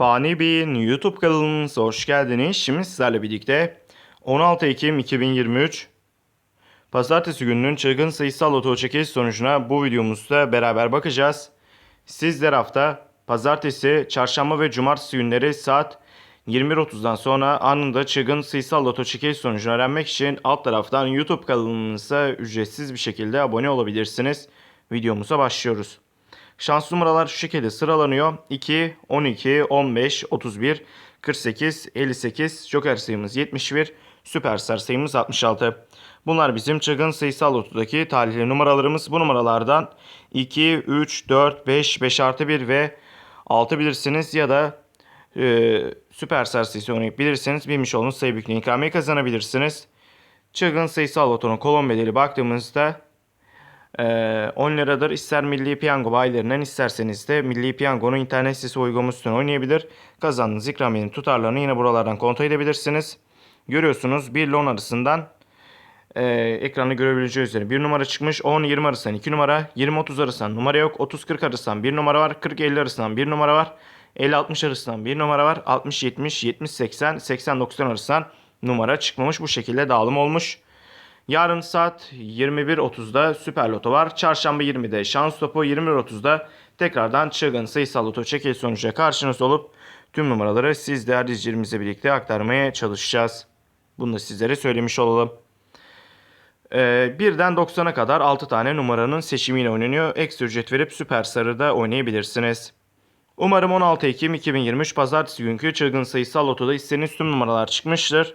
Fani Bey'in YouTube kanalımıza hoş geldiniz. Şimdi sizlerle birlikte 16 Ekim 2023 Pazartesi gününün çılgın sayısal loto çekiliş sonucuna bu videomuzda beraber bakacağız. Sizler hafta Pazartesi, Çarşamba ve Cumartesi günleri saat 21.30'dan sonra anında çılgın sayısal loto çekiliş sonucunu öğrenmek için alt taraftan YouTube kanalımıza ücretsiz bir şekilde abone olabilirsiniz. Videomuza başlıyoruz. Şans numaralar şu şekilde sıralanıyor. 2, 12, 15, 31, 48, 58, Joker sayımız 71, Süperstar sayımız 66. Bunlar bizim çılgın sayısal lotodaki talihli numaralarımız. Bu numaralardan 2, 3, 4, 5, 5 artı 1 ve 6 bilirsiniz ya da e, Süperstar sayısı oynayıp bilirseniz bilmiş olduğunuz sayı büyüklüğü ikramiye kazanabilirsiniz. Çılgın sayısal lotonun kolon bedeli baktığımızda ee, 10 liradır. İster Milli Piyango bayilerinden isterseniz de Milli Piyango'nun internet sitesi uygulaması üstüne oynayabilir. Kazandığınız ikramiyenin tutarlarını yine buralardan kontrol edebilirsiniz. Görüyorsunuz 1 ile 10 arasından e, ekranda görebileceği üzere 1 numara çıkmış. 10-20 arasından 2 numara. 20-30 arasından numara yok. 30-40 arasından 1 numara var. 40-50 arasından 1 numara var. 50-60 arasından 1 numara var. 60-70, 70-80, 80-90 arasından numara çıkmamış. Bu şekilde dağılım olmuş. Yarın saat 21.30'da Süper Loto var. Çarşamba 20'de Şans Topu 21.30'da tekrardan çılgın sayısal loto çekil sonucuyla karşınızda olup tüm numaraları siz değerli izleyicilerimizle birlikte aktarmaya çalışacağız. Bunu da sizlere söylemiş olalım. Ee, birden 90'a kadar 6 tane numaranın seçimiyle oynanıyor. Ekstra ücret verip Süper Sarı'da oynayabilirsiniz. Umarım 16 Ekim 2023 Pazartesi günkü çılgın sayısal lotoda istediğiniz tüm numaralar çıkmıştır.